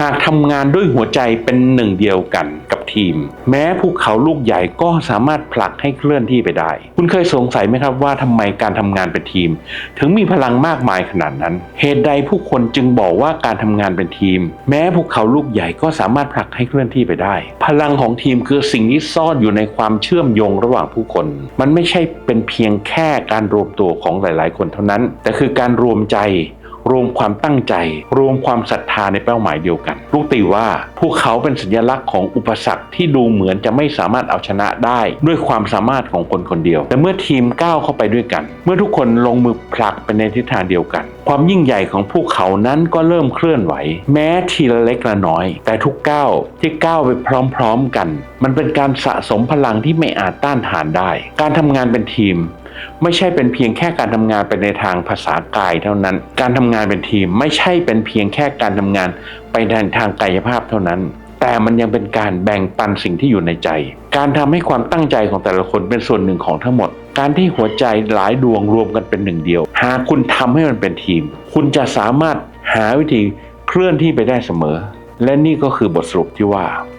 หากทำงานด้วยหัวใจเป็นหนึ่งเดียวกันกับทีม แม้ภูเขาลูกใหญ่ก็สามารถผลักให้เคลื่อนที่ไปได้ คุณเคยสงสัยไหมครับว่าทำไมการทำงานเป็นทีม ถึงมีพลังมากมายขนาดนั้น เหตุใดผู้คนจึงบอกว่าการทำงานเป็นทีม แม้ภูเขาลูกใหญ่ก็สามารถผลักให้เคลื่อนที่ไปได้ พลังของทีมคือสิ่งที่ซ่อนอยู่ในความเชื่อมโยงระหว่างผู้คน มันไม่ใช่เป็นเพียงแค่การรวมตัวของหลาย ๆ คนเท่านั้น แต่คือการรวมใจ รวมความตั้งใจ รวมความศรัทธาในเป้าหมายเดียวกัน ลูกตีว่าพวกเขาเป็นสัญลักษณ์ของอุปสรรคที่ดูเหมือนจะไม่สามารถเอาชนะได้ ด้วยความสามารถของคนคนเดียว แต่เมื่อทีมก้าวเข้าไปด้วยกัน เมื่อทุกคนลงมือผลักไปในทิศทางเดียวกัน ความยิ่งใหญ่ของพวกเขานั้นก็เริ่มเคลื่อนไหว แม้ทีละเล็กละน้อย แต่ทุกก้าวที่ก้าวไปพร้อม ๆกัน มันเป็นการสะสมพลังที่ไม่อาจต้านทานได้ การทำงานเป็นทีม ไม่ใช่เป็นเพียงแค่การทำงานไปในทางภาษากายเท่านั้น การทำงานเป็นทีมไม่ใช่เป็นเพียงแค่การทำงานไปในทางกายภาพเท่านั้น แต่มันยังเป็นการแบ่งปันสิ่งที่อยู่ในใจ การทำให้ความตั้งใจของแต่ละคนเป็นส่วนหนึ่งของทั้งหมด การที่หัวใจหลายดวงรวมกันเป็นหนึ่งเดียว หากคุณทำให้มันเป็นทีม คุณจะสามารถหาวิธีเคลื่อนที่ไปได้เสมอ และนี่ก็คือบทสรุปที่ว่า